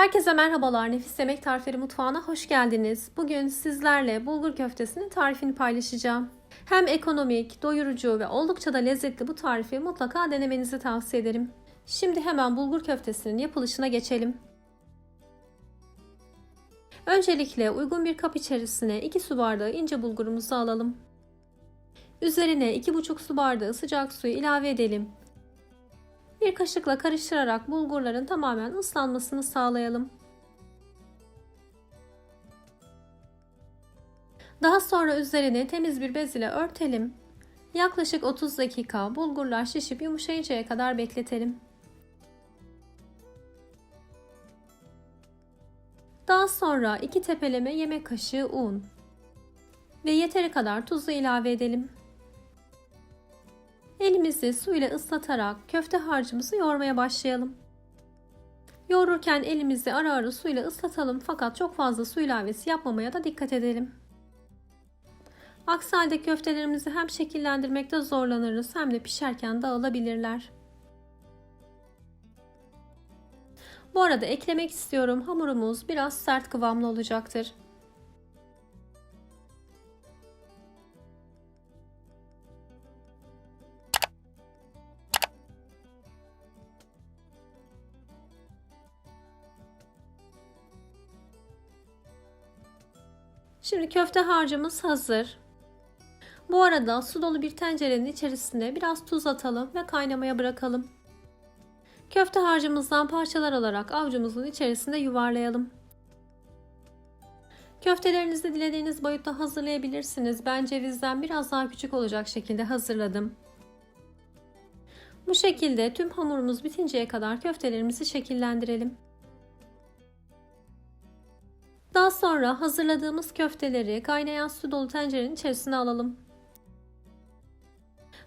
Herkese merhabalar. Nefis Yemek Tarifleri Mutfağı'na hoş geldiniz. Bugün sizlerle bulgur köftesinin tarifini paylaşacağım. Hem ekonomik, doyurucu ve oldukça da lezzetli bu tarifi mutlaka denemenizi tavsiye ederim. Şimdi hemen bulgur köftesinin yapılışına geçelim. Öncelikle uygun bir kap içerisine 2 su bardağı ince bulgurumuzu alalım. Üzerine 2,5 su bardağı sıcak suyu ilave edelim. Bir kaşıkla karıştırarak bulgurların tamamen ıslanmasını sağlayalım. Daha sonra üzerine temiz bir bez ile örtelim. Yaklaşık 30 dakika bulgurlar şişip yumuşayıncaya kadar bekletelim. Daha sonra 2 tepeleme yemek kaşığı un ve yeteri kadar tuzu ilave edelim. Elimizi su ile ıslatarak köfte harcımızı yoğurmaya başlayalım. Yoğururken elimizi ara ara su ile ıslatalım fakat çok fazla su ilavesi yapmamaya da dikkat edelim. Aksi halde köftelerimizi hem şekillendirmekte zorlanırız hem de pişerken dağılabilirler. Bu arada eklemek istiyorum hamurumuz biraz sert kıvamlı olacaktır. Şimdi köfte harcımız hazır. Bu arada su dolu bir tencerenin içerisine biraz tuz atalım ve kaynamaya bırakalım. Köfte harcımızdan parçalar alarak avucumuzun içerisinde yuvarlayalım. Köftelerinizi dilediğiniz boyutta hazırlayabilirsiniz. Ben cevizden biraz daha küçük olacak şekilde hazırladım. Bu şekilde tüm hamurumuz bitinceye kadar köftelerimizi şekillendirelim. Daha sonra hazırladığımız köfteleri kaynayan su dolu tencerenin içerisine alalım.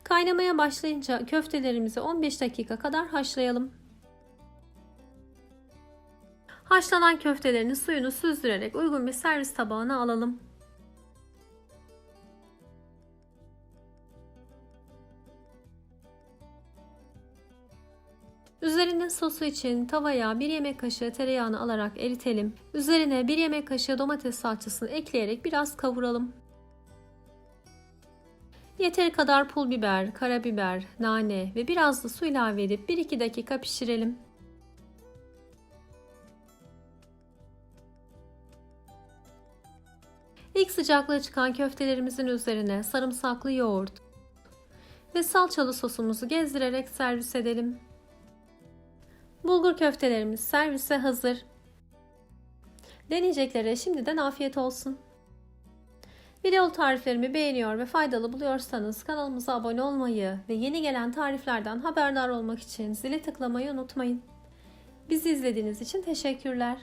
Kaynamaya başlayınca köftelerimizi 15 dakika kadar haşlayalım. Haşlanan köftelerin suyunu süzdürerek uygun bir servis tabağına alalım. Üzerine sosu için tavaya 1 yemek kaşığı tereyağını alarak eritelim. Üzerine 1 yemek kaşığı domates salçasını ekleyerek biraz kavuralım. Yeteri kadar pul biber, karabiber, nane ve biraz da su ilave edip 1-2 dakika pişirelim. İlk sıcaklığı çıkan köftelerimizin üzerine sarımsaklı yoğurt ve salçalı sosumuzu gezdirerek servis edelim. Bulgur köftelerimiz servise hazır. Deneyeceklere şimdiden afiyet olsun. Video tariflerimi beğeniyor ve faydalı buluyorsanız kanalımıza abone olmayı ve yeni gelen tariflerden haberdar olmak için zile tıklamayı unutmayın. Bizi izlediğiniz için teşekkürler.